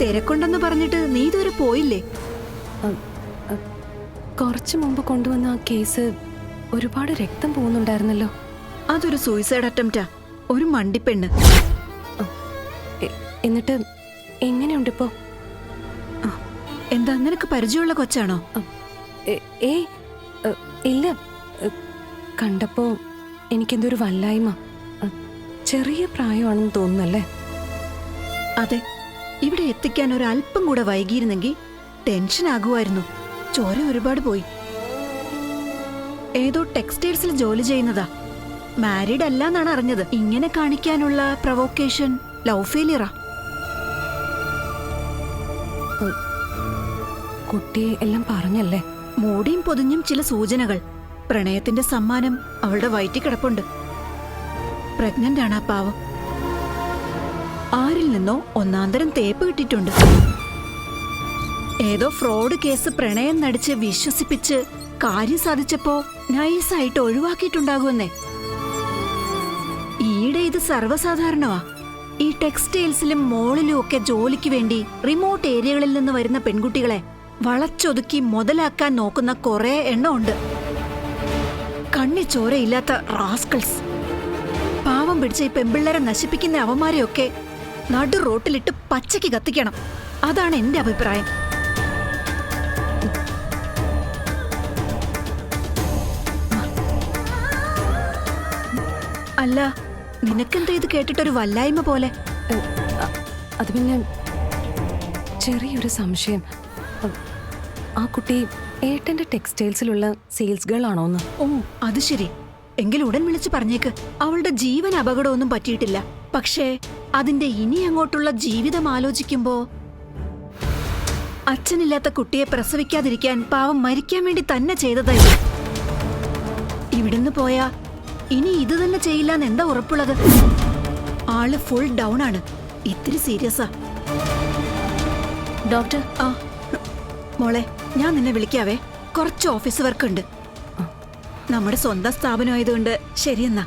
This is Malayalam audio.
തിരക്കുണ്ടെന്ന് പറഞ്ഞിട്ട് നീ ഇതുവരെ പോയില്ലേ? കുറച്ചു മുമ്പ് കൊണ്ടുവന്ന ആ കേസ് ഒരുപാട് രക്തം പോകുന്നുണ്ടായിരുന്നല്ലോ. അതൊരു സൂയിസൈഡ് അറ്റംപ്റ്റാ ഒരു മണ്ടിപ്പെണ്ണ്. എന്നിട്ട് എങ്ങനെയുണ്ട് ഇപ്പോ എന്താ നിനക്ക് പരിചയമുള്ള കൊച്ചാണോ? ഏ ഇല്ല. കണ്ടപ്പോ എനിക്കെന്തൊരു വല്ലായ്മ. ചെറിയ പ്രായമാണെന്ന് തോന്നുന്നല്ലേ? അതെ. ഇവിടെ എത്തിക്കാൻ ഒരു അല്പം കൂടെ വൈകിയിരുന്നെങ്കിൽ ടെൻഷൻ ആകുമായിരുന്നു. ചോര ഒരുപാട് പോയി. ഏതോ ടെക്സ്റ്റൈൽസിൽ ജോലി ചെയ്യുന്നതാ. മാരീഡ് അല്ല എന്നാണ് അറിഞ്ഞത്. ഇങ്ങനെ കാണിക്കാനുള്ള പ്രൊവോക്കേഷൻ ലവ് ഫെയിലിയറാ കുട്ടി എല്ലാം പറഞ്ഞല്ലേ? മൂടിയും പൊതിഞ്ഞും ചില സൂചനകൾ. പ്രണയത്തിന്റെ സമ്മാനം അവളുടെ വയറ്റിൽ കിടപ്പുണ്ട്. പ്രഗ്നന്റ് ആണ് ആ പാവം. ആരിൽ നിന്നോ ഒന്നാന്തരം തേപ്പ് കിട്ടിയിട്ടുണ്ട്. ഏതോ ഫ്രോഡ് കേസ് പ്രണയം നടിച്ച് വിശ്വസിപ്പിച്ച് കാര്യം സാധിച്ചപ്പോ നൈസായിട്ട് ഒഴിവാക്കിയിട്ടുണ്ടാകുമെന്നേ. ഈയിടെ ഇത് സർവസാധാരണമാ. ഈ ടെക്സ്റ്റൈൽസിലും മോളിലും ഒക്കെ ജോലിക്ക് വേണ്ടി റിമോട്ട് ഏരിയകളിൽ നിന്ന് വരുന്ന പെൺകുട്ടികളെ വളച്ചൊതുക്കി മുതലാക്കാൻ നോക്കുന്ന കുറെ എണ്ണമുണ്ട്. കണ്ണി ചോരയില്ലാത്ത റാസ്കൾസ് പാവം പിടിച്ച ഈ പെമ്പിള്ളേരെ നശിപ്പിക്കുന്ന അവന്മാരെയൊക്കെ നടു റോട്ടിലിട്ട് പച്ചയ്ക്ക് കത്തിക്കണം. അതാണ് എന്റെ അഭിപ്രായം. അല്ല നിനക്കെന്താ ഇത് കേട്ടിട്ടൊരു വല്ലായ്മ പോലെ. അത് പിന്നെ ചെറിയൊരു സംശയം. ആ കുട്ടി ഏട്ടന്റെ ടെക്സ്റ്റൈൽസിലുള്ള സെയിൽസ് ഗേൾ ആണോന്ന് ഓ അത് ശരി. എങ്കിൽ ഉടൻ വിളിച്ച് പറഞ്ഞേക്ക്. അവളുടെ ജീവൻ അപകടമൊന്നും പറ്റിയിട്ടില്ല. പക്ഷേ അതിന്റെ ഇനി അങ്ങോട്ടുള്ള ജീവിതം ആലോചിക്കുമ്പോ അച്ഛനില്ലാത്ത കുട്ടിയെ പ്രസവിക്കാതിരിക്കാൻ പാവം മരിക്കാൻ വേണ്ടി തന്നെ ചെയ്തതായി ഇവിടുന്ന് പോയാ ഇനി ഇത് തന്നെ ചെയ്യില്ല എന്ന് എന്താ ഉറപ്പുള്ളത്? ആൾ ഫുൾ ഡൗൺ ആണ്. ഇത്തിരി സീരിയസാ ഡോക്ടർ ആ മോളെ ഞാൻ നിന്നെ വിളിക്കാവേ. കുറച്ച് ഓഫീസ് വർക്ക് ഉണ്ട്. നമ്മുടെ സ്വന്തം സ്ഥാപനമായതുകൊണ്ട് ശരിയെന്നാ.